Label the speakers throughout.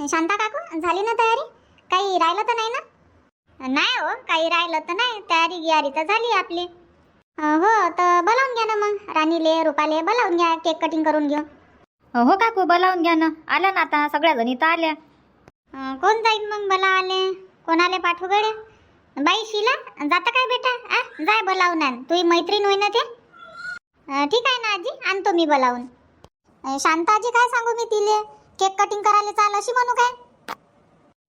Speaker 1: शांता काकू झाली ना तयारी? काही राहिलं तर नाही ना? नाही हो काही राहिलं तर नाही. तयारी गियारी तर झाली आपली. हो तर बोलावून घ्या ना मग. राणीले रुपाले बोलावून घ्या. केक कटिंग करून घेऊ.
Speaker 2: हो काकू बोलावून घ्या ना. आल्या ना आता सगळ्या जणी तर आल्या.
Speaker 1: कोण जाईल मग बोलावाले? कोणाले पाठवू गड्या? बाई शिला जाता काय बेटा? आ जाय बोलावून आण. तुही मैत्रीण होई ना ते? ठीक आहे ना आजी आणतो मी बोलावून. अं, शांता आजी काय सांगू मी तिले? केक कटिंग करायला चाल अशी म्हणू काय?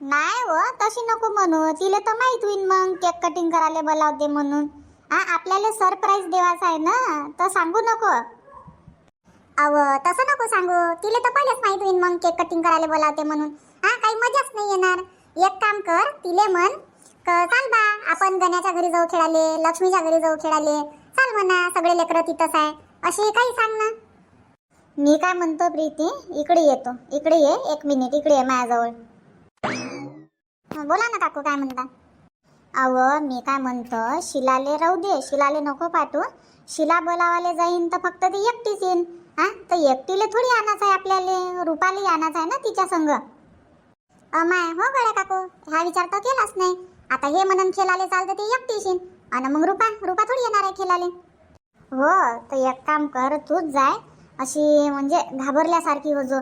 Speaker 1: नाही व तशी नको म्हणू. तिले तर माहीत होईन मग केक कटिंग करायला बोलावते म्हणून. हा आपल्याला सरप्राईज देवाचा आहे ना तर सांगू नको. अव तसं नको सांगू. तिले तर पहिलेच माहीत होईन मग केक कटिंग करायला बोलावते म्हणून. हा काही मजाच नाही येणार. एक काम कर तिले म्हण क- चाल बा आपण गण्याच्या घरी जाऊ खेळाले लक्ष्मीच्या घरी जाऊ खेळाले चाल म्हणा सगळे लेकरं तिथंच आहे. असे काही सांग ना. मी काय म्हणतो प्रीती? इकडे येतो इकडे ये. एक मिनिट इकडे ये माझ्याजवळ. बोला ना काकू काय म्हणता? अव मी काय म्हणतो? शिलाले राहू दे. शिलाले नको पाठवू. शिला बोलावाले जाईन तर फक्त ती एकटीच येईन. हा? तर एकटीले थोडी आणायचं आहे आपल्याला? रुपाली आणायचं आहे ना तिच्या संग? अमाय हो गड्या काकू. हा विचार तर केलाच नाही. आता हे म्हणून खेळाले चालतं ते एकटीच येईन. आणि मग रुपा रुपा थोडी येणार आहे खेळाले हो तर एक काम कर तूच जाय. अशी म्हणजे घाबरल्यासारखी हो जो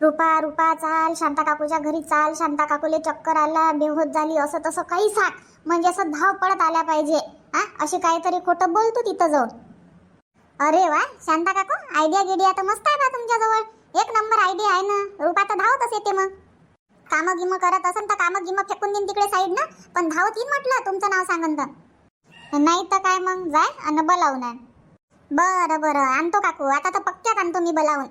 Speaker 1: रुपा रुपा चाल शांता काकूच्या घरी चाल शांता काकूले चक्कर आला बेहोत झाली असं तसं काही सांग. म्हणजे असं धाव पडत आल्या पाहिजे हा? अशी काहीतरी खोटं बोल तू तिथं जाऊन. अरे वा शांता काकू आयडिया गिडिया तर मस्त आहे बा तुमच्याजवळ. एक नंबर आयडिया आहे ना. रुपा तर धावतच येते मग. कामं गिमं करत असन तर कामं गिमं फेकून देईन तिकडे साईड ना. पण धावत येईन म्हटलं तुमचं नाव सांगन तर. नाही तर काय मग? जाय आणि बोलावून आहे बरं बरं. आणतो काकू. आता तर पक्क्यात आणतो मी बोलावून.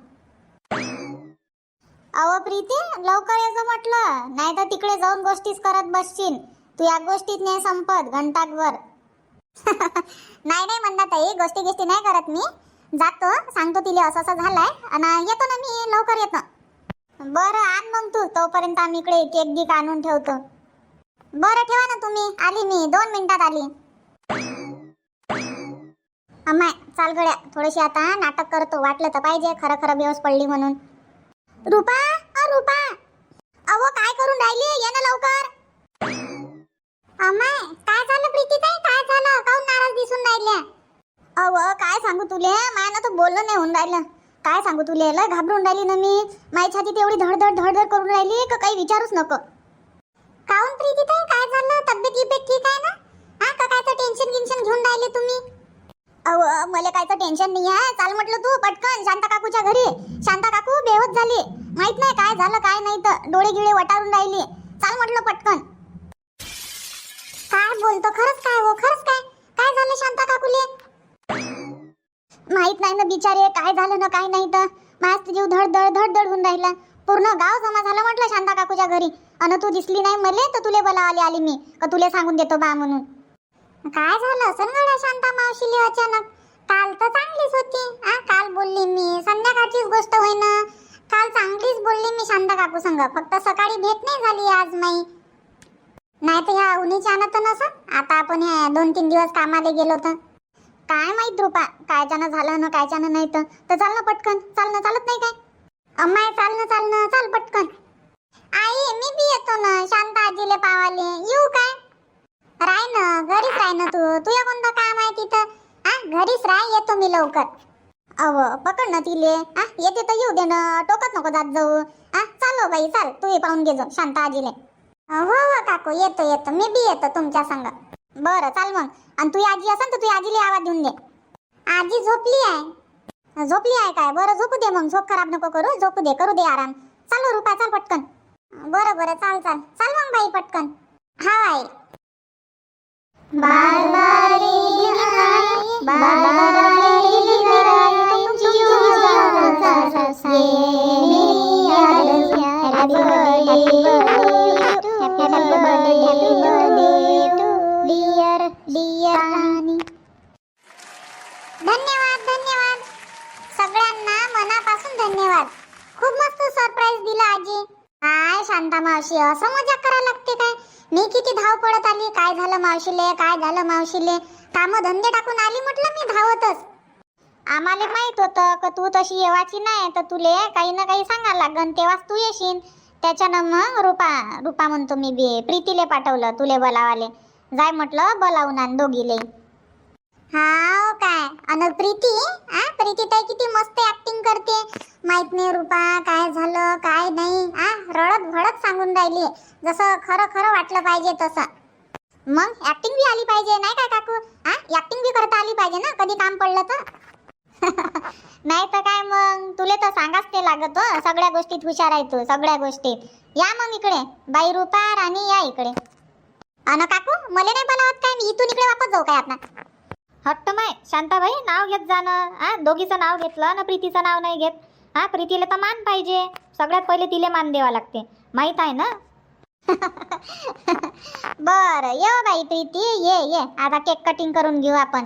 Speaker 1: अहो प्रीती लवकर यायचं म्हटलं नाही तर तिकडे जाऊन गोष्टीच करत बसशील. तू या गोष्टीत नाही संपत घंटाकभर. नाही नाही म्हणता ताई. गोष्टी गोष्टी नाही करत मी. जातो. सांगतो तिला असं असं झालंय. आणि येतो ना मी. लवकर येतो. बरं आण मग तू. तोपर्यंत आम्ही इकडे केक गिक आणून ठेवतो. बरं ठेवा ना तुम्ही. आली मी. दोन मिनिटात आली. अमाय. चाल गड्या थोडीशी आता नाटक करतो. वाटलं तर पाहिजे खरं खरं बेहोस पडली म्हणून. रुपा अ रुपा. अहो काय करून राहिली? ये ना लवकर. अमाय काय झालं प्रीती ताई काय झालं? काऊन नाराज दिसून राहिल्या? अव काय सांगू तुले? माया तर बोललं नाही होऊन राहिलं. काय सांगू तुले? लय घाबरून राहिली ना मी. माझी छाती तेवढी धडधड धडधड करून राहिली का काही विचारूच नको. काऊन प्रीती ताई काय झालं? तब्येत गिब्येत ठीक आहे ना? हा का काय टेन्शन गिन्शन घेऊन राहिले तुम्ही? अहो मला कायचं टेन्शन नाही आहे चाल म्हटलं तू पटकन. शांता काकूच्या घरी. शांता काकू बेहोत झाली. माहीत नाही काय झालं काय नाही तर डोळे गिळे वटारून राहिली. चाल म्हटलं पटकन. काय बोलतो? खरंच काय हो? खरंच काय? काय झालं शांता काकूले? माहीत नाही ना बिचारे काय झालं ना काय नाही तर. माझ जीव धड धड धड धड होऊन राहिला. पूर्ण गाव जमा झालं म्हटलं शांता काकूच्या घरी. अन तू दिसली नाही मले तर तुले बोला आली आली मी. का तुले सांगून देतो बा म्हणून. काय झालं? असं गड्या शांता मावशीली अचानक. काल तर चांगलीच होती. आ काल बोलली मी. संध्याकाळचीच गोष्ट होय ना काल चांगलीच बोलली मी शांता काकू संग. फक्त सकाळी भेट नाही झाली आज माई. नाही तर ह्या उन्हीच्या आणत नसत. आता आपण ह्या दोन तीन दिवस कामाला गेलो तर. काय माहीत रुपा कायच्यानं झालं ना कायच्यानं नाही तर. चाल ना पटकन. चाल ना चालत नाही काय? अम्मा चाल ना चाल ना. चाल पटकन. आई मी बी येतो ना. शांता आजीले पावाले. येऊ काय? राय ना घरीच राय ना तू. तुझ्या कोणतं काम आहे तिथं? हा घरीच राह येतो मी लवकर. अव पकड ना तिले. हा येते तर येऊ दे ना. टोकत नको जात जाऊ. हा चालो हो बाई चाल. तू हे पाहून घे जाऊ शांत आजीले. हो हो काकू. येतो येतो. मी बी येतो तुमच्या संग. बरं चाल मग. आणि तुझी आजी असेल तर तुझी आजीला आवाज देऊन दे. आजी झोपली आहे. झोपली आहे काय? बरं झोपू दे मग. झोप खराब नको करू. झोपू दे करू दे आराम. चालू हो, रुपा चाल पटकन. बरं बरं. चाल चाल. चाल मग बाई पटकन. हा आई धन्यवाद धन्यवाद सगळ्यांना मनापासून धन्यवाद खूप मस्त सरप्राईज दिला आजी काय शांता मावशी असं मजा करा लागते काय? मी किती धाव पडत आली काय झालं मावशीले काय झालं मावशीले? काम धंदे टाकून आली म्हटलं मी धावतच. आम्हाला माहीत होतं का तू तशी येवाची नाही तर तुले काही ना काही सांगा लागन तेव्हाच तू येशील त्याच्यानं मग रुपा रुपा म्हणतो मी बी प्रीतीले पाठवलं तुले बोलावाले. जाय म्हटलं बोलावून आण दोघीले. हाव काय? अन प्रीती? आ? प्रीती ताई किती मस्त ऍक्टिंग करते. माहीत नाही रुपा काय झालं काय नाही. आ? रडत भडत सांगून राहिली. जसं खरं खरं वाटलं पाहिजे तसं. मग ऍक्टिंग बी आली पाहिजे नाही काय काकू? आ? ऍक्टिंग बी करता आली पाहिजे ना? कधी काम पडलं तर? नाही तर काय मग? तुले तर सांगाच ते लागत सगळ्या गोष्टीत हुशार आहे तू सगळ्या गोष्टीत या मग इकडे. बाई रुपा राणी या इकडे. अन काकू मला नाही बोलावत काय? मी इथून इकडे वापस जाऊ काय आता?
Speaker 2: हट्ट माय. शांताबाई नाव घेत जाणं हा दोघीचं नाव घेतलं ना प्रीतीचं नाव नाही घेत. हा प्रीतीला तर मान पाहिजे. सगळ्यात पहिले तिले मान द्यावा लागते. माहीत आहे ना?
Speaker 1: बर ये हो बाई प्रीती. ये ये. आता केक कटिंग करून घेऊ आपण.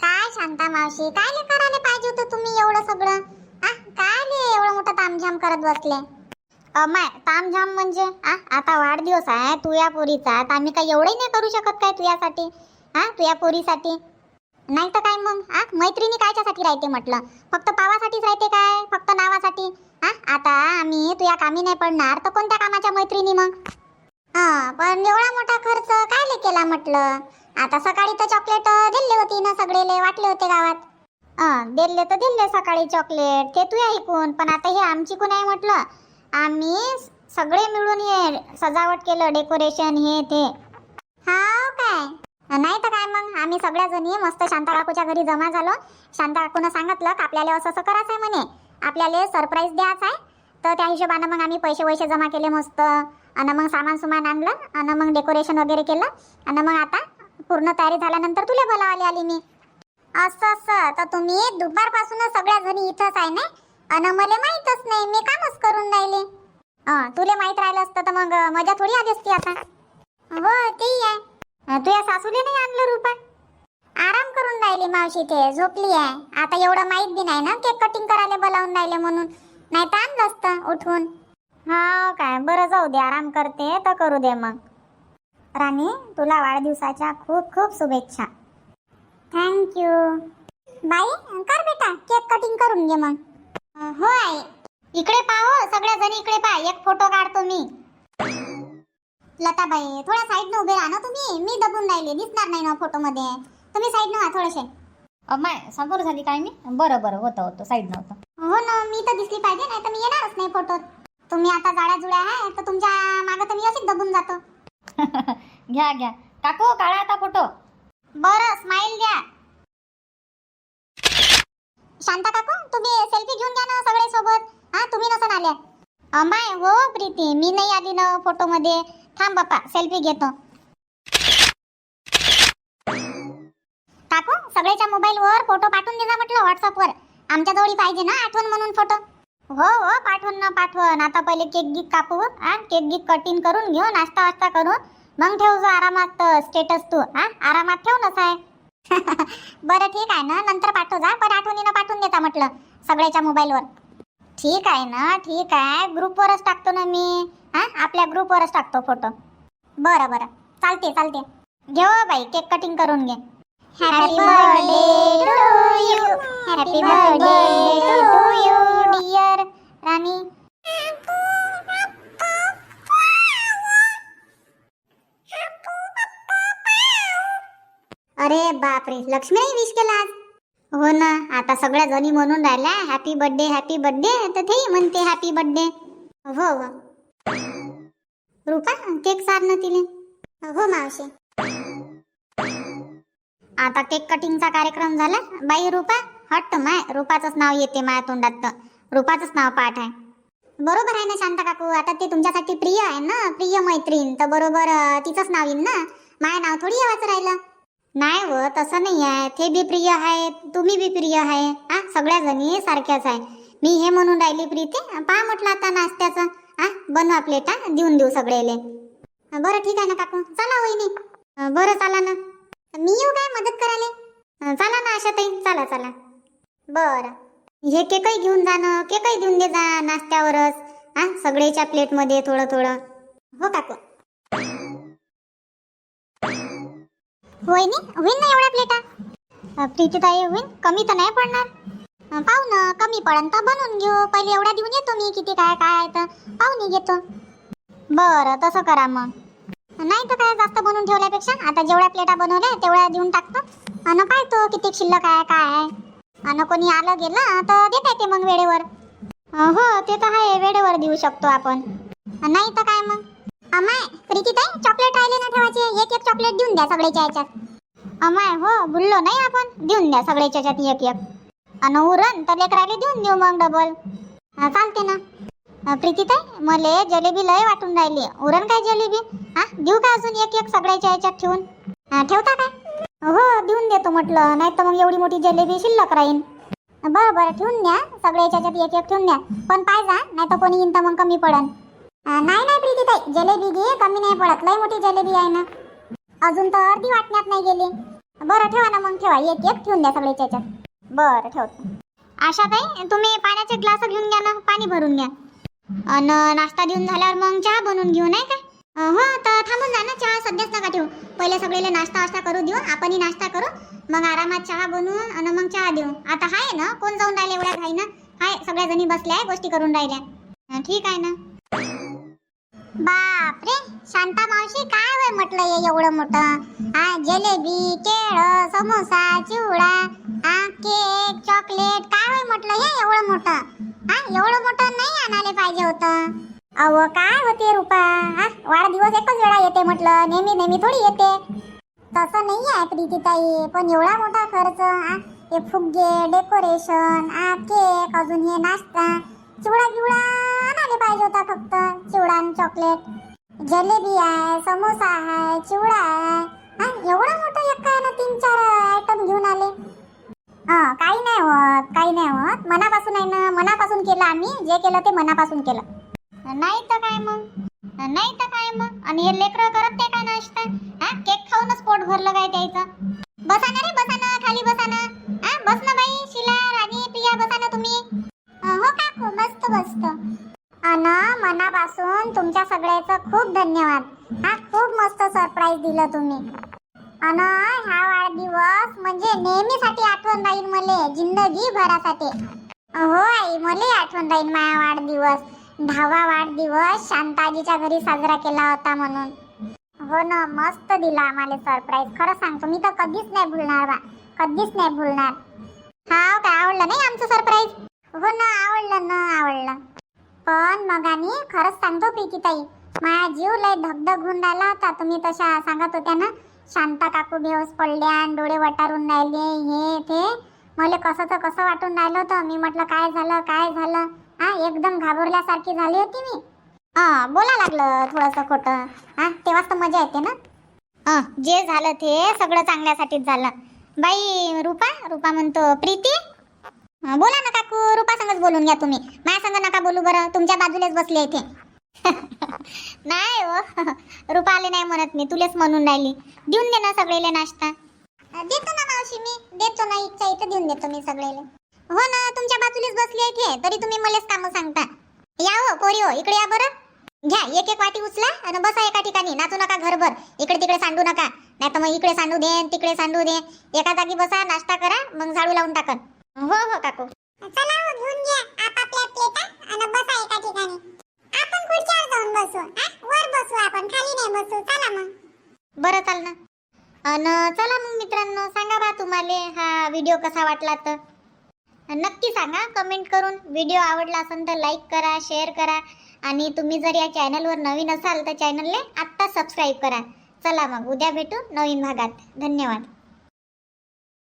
Speaker 1: काय शांता मावशी? काय ले करायला पाहिजे होतं तुम्ही एवढं सगळं? आ काय ले एवढं मोठं तामझाम करत बसले? अमाय तामझाम म्हणजे? आ आता वाढदिवस आहे तुया पोरीचा. तर आम्ही काही एवढंही नाही करू शकत काय तुयासाठी? हा तुया पोरीसाठी. नाही तर काय मग आ मैत्रिणी कायच्यासाठी राहते म्हटलं? फक्त पावासाठीच राहते काय? फक्त नावासाठी? हा? आता आम्ही तुया कामी नाही पडणार तर कोणत्या कामाच्या मैत्रिणी मग? हा पण एवढा मोठा खर्च काय केला म्हटलं? आता सकाळी तर चॉकलेट दिले होती ना सगळेले वाटले होते गावात. हा दिले तर दिले सकाळी चॉकलेट ते तू ऐकून पण आता हे आमची कोण आहे म्हटलं. आम्ही सगळे मिळून हे सजावट केलं डेकोरेशन हे ते. हा काय? नाही तर काय मग? आम्ही सगळ्या जणी मस्त शांता काकूच्या घरी जमा झालो. शांता काकूनं सांगितलं का आपल्याला असं असं करायचं आहे म्हणे. आपल्याला सरप्राईज द्यायचं आहे. तर त्या हिशोबानं मग आम्ही पैसे वैसे जमा केले मस्त. आणि मग सामान सुमान आणलं. आणि मग डेकोरेशन वगैरे केलं. आणि मग आता पूर्ण तयारी झाल्यानंतर तुला बोलावाली आली मी. असं असं. तर तुम्ही दुपारपासूनच सगळ्या जणी इथंच आहे ना आणि मला माहीतच नाही. मी कामच करून राहिले. तुला माहीत राहिलं असतं तर मग मजा थोडी आली असती आता. हो ती तुझ्या सासूने नाही आणलं रुपा? आराम करून राहिली मावशी ते झोपली आहे आता एवढं माहीत बी नाही ना केक कटिंग करायला बोलावून राहिले म्हणून. नाही तर आणलं असतं उठून. हा काय बरं जाऊ दे आराम करते तर करू दे मग. राणी तुला वाढदिवसाच्या खूप खूप शुभेच्छा. थँक्यू बाई कर बेटा केक कटिंग करून घे मग. हो आई. इकडे पाहो सगळ्या जणी इकडे पहा एक फोटो काढतो मी. लताबाई थोड्या साईड उभे राहा ना तुम्ही. मी दबून राहिले. दिसणार नाही ना फोटो मध्ये. तुम्ही साईड व्हा थोडेसे.
Speaker 2: अमाय समोर झाली काय मी? बरं बरं होतं होतं साईड नव्हतं.
Speaker 1: हो ना मी तर दिसली पाहिजे नाही तर मी येणारच नाही फोटोत तुम्ही आता जाड्या जुड्या आहे तर तुमच्या मागं तर मी अशीच दबून जातो.
Speaker 2: घ्या घ्या. काकू काढा आता फोटो
Speaker 1: बरं स्माइल द्या शांता काकू तुम्ही सेल्फी घेऊन घ्या ना सगळे सोबत. हा तुम्ही नसन आल्या. अमाय हो प्रीती. मी नाही आली ना फोटो मध्ये. थांब बाप्पा सेल्फी घेतो. काकू सगळ्याच्या मोबाईल वर फोटो पाठवून देजा म्हटलं व्हॉट्सअप वर. आमच्या जवळ पाहिजे ना आठवण म्हणून फोटो हो हो पाठवून ना पाठवण आता पहिले केक गीत कापू हा केक गीत कटिंग करून घेऊ नाश्ता वास्ता करून. मग ठेव जो आरामात स्टेटस तू हा? आरामात ठेवूनच आहे बरं ठीक आहे ना. नंतर पाठव जा. पण आठवणीनं पाठवून देता म्हटलं सगळ्याच्या मोबाईलवर ठीक आहे ना ठीक आहे. ग्रुपवरच टाकतो ना मी. हा? आपल्या ग्रुपवरच टाकतो फोटो बरं बरं. चालते चालते. घेऊ बाई केक कटिंग करून घे. Happy birthday to you happy birthday to you dear Rani अरे बापरे लक्ष्मी विश केला आज. हो ना आता सगळ्या जणी म्हणून राहिल्या हॅपी बर्थडे हॅपी बर्थडे तर तेही म्हणते हॅपी बर्थडे हो हो. रुपा केक सार तिने तिले. हो मावशी. आता केक कटिंगचा कार्यक्रम झाला. बाई रुपा हट्ट माय रुपाचंच नाव येते माया तोंडात. तर रुपाचंच नाव पाठ आहे. बरोबर आहे ना शांता काकू? आता ते तुमच्यासाठी प्रिय आहे ना प्रिय मैत्रीण. तर बरोबर तिचंच नाव येईन ना? माय नाव थोडी येवाचं राहिलं. नाही व तसं नाही आहे. ते बी प्रिय आहे तुम्ही बी प्रिय आहे. हा सगळ्या जणी सारख्याच आहे. मी हे म्हणून राहिली प्रीती. पहा म्हटलं आता नाश्त्याचं. हा बनवा प्लेटा देऊन देऊ सगळेले. बरं ठीक आहे ना काकू. चला वहिनी. बरं चला ना. मी येऊ काय? मदत करायला? चला ना आशाताई. चला चला. बरं. हे केकही घेऊन जा ना. केकही देऊन दे जा नाश्त्यावरच. हा सगळेच्या प्लेटमध्ये थोडं थोडं. हो काकू. होय होईन ना एवढ्या प्लेटा प्रीतीताई होईन? कमी तर नाही पडणार. पाहू ना कमी पडन तर बनवून घेऊ. पहिले एवढ्या देऊन येतो मी किती काय काय आहे तर. पाहून घेतो. बरं तसं करा मग. नाही तर काय जास्त बनवून ठेवल्यापेक्षा आता जेवढ्या प्लेटा बनवल्या तेवढ्या देऊन टाकतो. आणि पाहतो किती शिल्लक आहे काय आहे. आणि कोणी आलं गेलं तर देता येते मग वेळेवर. हो ते तर आहे वेळेवर देऊ शकतो आपण. नाही तर काय मग. अमाय प्रीती ताई चॉकलेट राहिले ना ठेवायचे? एक एक चॉकलेट देऊन द्या सगळ्याच्या ह्याच्यात अमाय हो बोललो नाही आपण. देऊन द्या सगळ्याच्या ह्याच्यात एक एक. आणि उरण तर लेकराले देऊन देऊ मग डबल चालते ना. प्रीती ताई मले जलेबी लय वाटून राहिली. उरण काय जलेबी? हा देऊ का अजून एक एक सगळ्याच्या याच्यात ठेवून? हा, ठेवता काय? हो देऊन देतो म्हटलं. नाही तर मग एवढी मोठी जलेबी शिल्लक राहील बरं बरं ठेवून द्या. सगळ्याच्या याच्यात एक एक ठेवून द्या. पण पाहिजे नाही तर कोणी येईन तर मग कमी पडन. नाही नाही प्रीती ताई जलेबी घे कमी नाही पडत. लय मोठी जलेबी आहे ना. अजून तर अर्धी वाटण्यात नाही गेली. बरं ठेवा ना मग ठेवा. एक एक ठेवून द्या सगळ्याच्या याच्यात. बरं ठेवतो. आशाताई तुम्ही पाण्याचे ग्लास घेऊन घ्या ना पाणी भरून घ्या. अन नाश्ता देऊन झाल्यावर मग चहा बनवून घेऊ नाही का? हो तर थांबून जा ना चहा सध्याच नका ठेवू. पहिले सगळेले नाश्ता वाश्ता करू देऊ आपणही नाश्ता करू. मग आरामात चहा बनवून आणि मग चहा देऊ. आता आहे ना कोण जाऊन राहिले एवढ्या घाई ना? आहे सगळ्या जणी बसल्या आहे गोष्टी करून राहिल्या. ठीक आहे ना. बापरे शांता मावशी काय वय म्हटलं हे एवढं मोठं? हा जलेबी केळ समोसा चिवडा हा केक चॉकलेट काय वय म्हटलं हे एवढं मोठं? हा एवढं मोठं नाही आणायला पाहिजे होतं. अहो काय होते रुपा? हा वाढदिवस एकच वेळा येते म्हटलं नेहमी नेहमी थोडी येते. तसं नाही आहे प्रीतीताई पण एवढा मोठा खर्च हा हे फुगे डेकोरेशन हा केक अजून हे नाश्ता चिवडा चिवडा आणायला पाहिजे होता फक्त. चिवडा आणि चॉकलेट जलेबी आहे समोसा आहे चिवडा आहे. हा एवढा मोठा एक काय ना तीन चार आयटम घेऊन आले. हा काही नाही होत काही नाही होत. मनापासून आहे ना मनापासून केलं आम्ही. जे केलं ते मनापासून केलं. नाही तर काय मग? नाही तर काय मग? आणि हे लेकरं करत ते काय नाश्ता? हा केक खाऊनच पोट भरलं काय त्याचं? बसा ना रे बसा ना खाली बसा ना हा बस ना बाई शिला राणी प्रिया बसा ना तुम्ही. हो काकू मस्त बसतो मनापासून तुमच्या सगळ्याचं खूप धन्यवाद. हा खूप मस्त सरप्राईज दिलं तुम्ही. अन हा वाढदिवस म्हणजे नेहमीसाठी आठवण राहील मले जिंदगी भरासाठी. हो आई मले आठवण राहील माझा वाढदिवस. दहावा वाढदिवस शांताजीच्या घरी साजरा केला होता म्हणून. हो ना मस्त दिला आम्हाला सरप्राईज खरं सांगतो मी तर कधीच नाही भुलणार बा. कधीच नाही भुलणार. हा काय आवडलं नाही आमचं सरप्राईज हो ना आवडलं ना आवडलं. पण मग आणि खरंच सांगतो प्रीतीताई माझा जीव लय धगधग होऊन राहिला होता. तुम्ही तशा सांगत होत्या ना शांता काकू बेहोस पडल्या आणि डोळे वटारून राहिले हे ते. मला कसं तर कसं वाटून राहिलं होतं? मी म्हटलं काय झालं काय झालं? हा एकदम घाबरल्यासारखी झाली होती मी. हा बोला लागलं थोडंसं खोटं. हा तेव्हाच तर मजा येते ना? हा जे झालं ते सगळं चांगल्यासाठीच झालं. बाई रुपा रुपा म्हणतो प्रीती बोला ना काकू रुपा संगच बोलून घ्या तुम्ही. माझ्या संग नका बोलू बरं तुमच्या बाजूलाच बसले इथे. नाही हो रुपा आले नाही म्हणत मी तुलेच म्हणून राहिली. देऊन दे ना सगळेले नाश्ता. देतो ना मावशी मी देतो ना इच्छा इथं देऊन देतो मी सगळेले. हो ना तुमच्या बाजूलाच बसली इथे तरी तुम्ही मलाच कामं सांगता. या हो पोरी हो इकडे या बरं. घ्या एक एक वाटी उचला आणि बसा एका ठिकाणी नाचू नका घरभर. इकडे तिकडे सांडू नका. नाही तर मग इकडे सांडू दे तिकडे सांडू दे. एका जागी बसा नाश्ता करा मग झाडू लावून टाकन. हो हो काकू. चला हो घेऊन घ्या. आपापल्या प्लेटा आणि बसा एका ठिकाणी. आपण खुर्च्यावर जाऊन बसू वर बसू आपण खाली नाही बसू. चला मग. बरं चाल ना. अन चला मग मित्रांनो सांगा बा तुम्हाला हा व्हिडिओ कसा वाटला तर. नक्की सांगा कमेंट करून. व्हिडिओ आवडला असेल तर लाईक करा शेअर करा. आणि तुम्ही जर या चॅनलवर नवीन असाल तर चॅनलला आत्ता सबस्क्राईब करा. चला मग उद्या भेटू नवीन भागात. धन्यवाद.